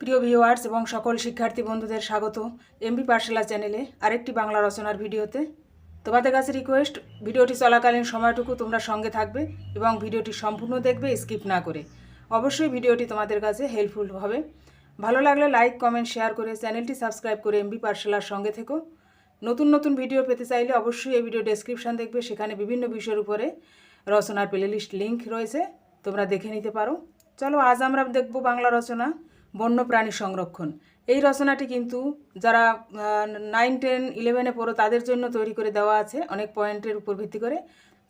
প্রিয় ভিউয়ার্স এবং সকল শিক্ষার্থী বন্ধুদের স্বাগত। এমবি পাঠশালা চ্যানেলে আরেকটি বাংলা রচনার ভিডিওতে। তোমাদের কাছে রিকোয়েস্ট ভিডিওটি চলাকালীন সময়টুকু তোমরা সঙ্গে থাকবে এবং ভিডিওটি সম্পূর্ণ দেখবে স্কিপ না করে। অবশ্যই ভিডিওটি তোমাদের কাছে হেল্পফুল হবে। ভালো লাগলে লাইক কমেন্ট শেয়ার করে চ্যানেলটি সাবস্ক্রাইব করে এমবি পাঠশালার সঙ্গে থেকো। নতুন নতুন ভিডিও পেতে চাইলে অবশ্যই এই ভিডিও ডেসক্রিপশন দেখবে, সেখানে বিভিন্ন বিষয়ের উপরে রচনার প্লেলিস্ট লিঙ্ক রয়েছে, তোমরা দেখে নিতে পারো। চলো আজ আমরা দেখব বাংলা রচনা। বন্যপ্রাণী সংরক্ষণ। এই রচনাটি কিন্তু যারা নাইন টেন ইলেভেনে পড়ো, তাদের জন্য তৈরি করে দেওয়া আছে। অনেক পয়েন্টের উপর ভিত্তি করে।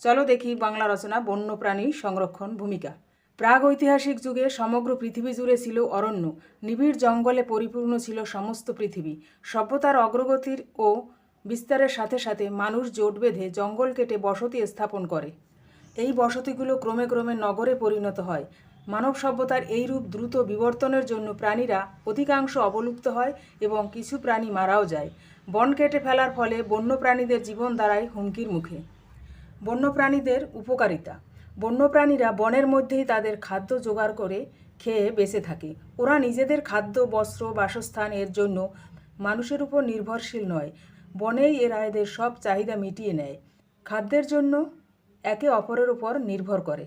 চলো দেখি বাংলা রচনা, বন্যপ্রাণী সংরক্ষণ ভূমিকা। প্রাগ ঐতিহাসিক যুগে সমগ্র পৃথিবী জুড়ে ছিল অরণ্য। নিবিড় জঙ্গলে পরিপূর্ণ ছিল সমস্ত পৃথিবী। সভ্যতার অগ্রগতির ও বিস্তারের সাথে সাথে মানুষ জোট বেঁধে জঙ্গল কেটে বসতি স্থাপন করে। এই বসতিগুলো ক্রমে ক্রমে নগরে পরিণত হয়। মানব সভ্যতার এই রূপ দ্রুত বিবর্তনের জন্য প্রাণীরা অধিকাংশ অবলুপ্ত হয় এবং কিছু প্রাণী মারাও যায়। বন কেটে ফেলার ফলে বন্য প্রাণীদের জীবন দাঁড়ায় হুমকির মুখে। বন্যপ্রাণীদের উপকারিতা। বন্যপ্রাণীরা বনের মধ্যেই তাদের খাদ্য জোগাড় করে খেয়ে বেঁচে থাকে। ওরা নিজেদের খাদ্য, বস্ত্র, বাসস্থান এর জন্য মানুষের উপর নির্ভরশীল নয়। বনেই এরা এদের সব চাহিদা মিটিয়ে নেয়। খাদ্যের জন্য একে অপরের উপর নির্ভর করে।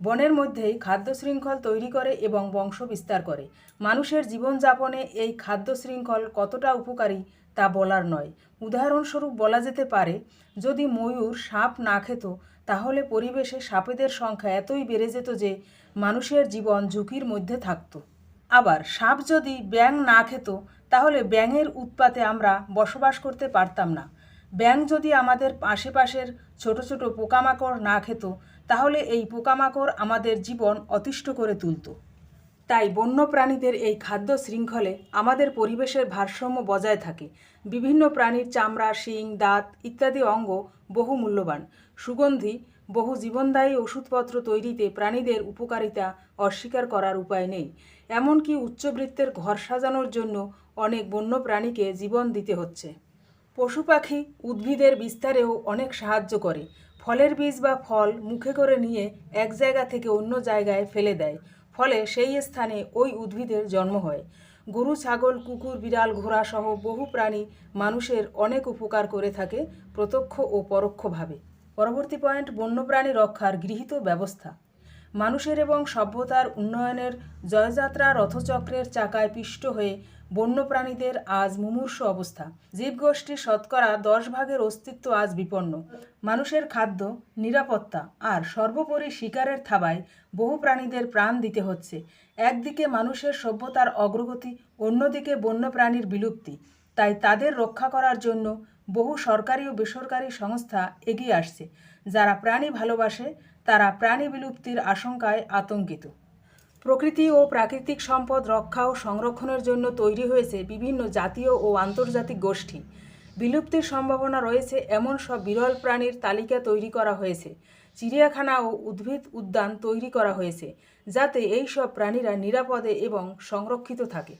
বনের মধ্যেই খাদ্য শৃঙ্খল তৈরি করে এবং বংশ বিস্তার করে। মানুষের জীবনযাপনে এই খাদ্য শৃঙ্খল কতটা উপকারী তা বলার নয়। উদাহরণস্বরূপ বলা যেতে পারে, যদি ময়ূর সাপ না খেত, তাহলে পরিবেশে সাপেদের সংখ্যা এতই বেড়ে যেত যে মানুষের জীবন ঝুঁকির মধ্যে থাকত। আবার সাপ যদি ব্যাং না খেত, তাহলে ব্যাঙের উৎপাতে আমরা বসবাস করতে পারতাম না। ব্যাঙ যদি আমাদের আশেপাশের ছোট ছোট পোকামাকড় না খেত, তাহলে এই পোকামাকড় আমাদের জীবন অতিষ্ঠ করে তুলত। তাই বন্য প্রাণীদের এই খাদ্য শৃঙ্খলে আমাদের পরিবেশের ভারসাম্য বজায় থাকে। বিভিন্ন প্রাণীর চামড়া, শিং, দাঁত ইত্যাদি অঙ্গ বহু মূল্যবান। সুগন্ধি, বহু জীবনদায়ী ওষুধপত্র তৈরিতে প্রাণীদের উপকারিতা অস্বীকার করার উপায় নেই। এমনকি উচ্চবৃত্তের ঘর সাজানোর জন্য অনেক বন্য প্রাণীকে জীবন দিতে হচ্ছে। পশু পাখি উদ্ভিদের বিস্তারেও অনেক সাহায্য করে। ফলের বীজ বা ফল মুখে করে নিয়ে এক জায়গা থেকে অন্য জায়গায় ফেলে দেয়। ফলে সেই স্থানে ওই উদ্ভিদের জন্ম হয়। গরু, ছাগল, কুকুর, বিড়াল, ঘোড়া সহ বহু প্রাণী মানুষের অনেক উপকার করে থাকে প্রত্যক্ষ ও পরোক্ষভাবে। পরবর্তী পয়েন্ট, বন্যপ্রাণী রক্ষার গৃহীত ব্যবস্থা। মানুষের এবং সভ্যতার উন্নয়নের জয়যাত্রা রথচক্রের চাকায় পিষ্ট হয়ে বন্যপ্রাণীদের আজ মুমূর্ষ অবস্থা। জীবগোষ্ঠীর শতকরা দশ ভাগের অস্তিত্ব আজ বিপন্ন। মানুষের খাদ্য, নিরাপত্তা আর সর্বোপরি শিকারের থাবায় বহু প্রাণীদের প্রাণ দিতে হচ্ছে। একদিকে মানুষের সভ্যতার অগ্রগতি, অন্যদিকে বন্যপ্রাণীর বিলুপ্তি। তাই তাদের রক্ষা করার জন্য বহু সরকারি ও বেসরকারি সংস্থা এগিয়ে আসছে, যারা প্রাণী ভালোবাসে, তারা প্রাণী বিলুপ্তির আশঙ্কায় আতঙ্কিত। প্রকৃতি ও প্রাকৃতিক সম্পদ রক্ষা ও সংরক্ষণের জন্য তৈরি হয়েছে বিভিন্ন জাতীয় ও আন্তর্জাতিক গোষ্ঠী। বিলুপ্তির সম্ভাবনা রয়েছে এমন সব বিরল প্রাণীর তালিকা তৈরি করা হয়েছে, চিড়িয়াখানা ও উদ্ভিদ উদ্যান তৈরি করা হয়েছে, যাতে এই সব প্রাণীরা নিরাপদে এবং সংরক্ষিত থাকে।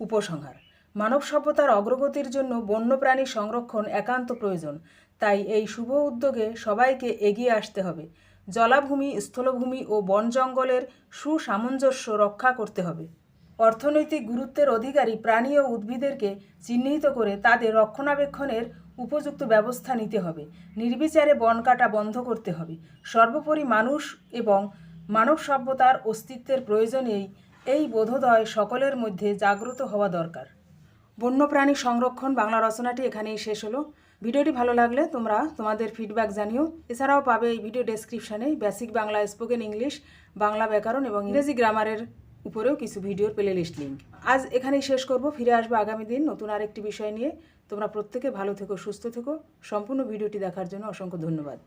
উপসংহার। মানব সভ্যতার অগ্রগতির জন্য বন্যপ্রাণী সংরক্ষণ একান্ত প্রয়োজন। তাই এই শুভ উদ্যোগে সবাইকে এগিয়ে আসতে হবে। জলাভূমি, স্থলভূমি ও বন জঙ্গলের সুসামঞ্জস্য রক্ষা করতে হবে। অর্থনৈতিক গুরুত্বের অধিকারী প্রাণী ও উদ্ভিদেরকে চিহ্নিত করে তাদের রক্ষণাবেক্ষণের উপযুক্ত ব্যবস্থা নিতে হবে। নির্বিচারে বন কাটা বন্ধ করতে হবে। সর্বোপরি মানুষ এবং মানব সভ্যতার অস্তিত্বের প্রয়োজনেই এই বোধোদয় সকলের মধ্যে জাগ্রত হওয়া দরকার। বন্যপ্রাণী সংরক্ষণ বাংলা রচনাটি এখানেই শেষ হলো। ভিডিওটি ভালো লাগলে তোমরা তোমাদের ফিডব্যাক জানিও। এছাড়াও পাবে এই ভিডিও ডেসক্রিপশানে basic Bangla spoken English Bangla ব্যাকরণ এবং ইংরেজি গ্রামারের উপরেও কিছু ভিডিওর প্লে লিস্ট লিঙ্ক আজ এখানেই শেষ করব। ফিরে আসব আগামী দিন নতুন আরেকটি বিষয় নিয়ে। তোমরা প্রত্যেকে ভালো থেকো, সুস্থ থেকো। সম্পূর্ণ ভিডিওটি দেখার জন্য অসংখ্য ধন্যবাদ।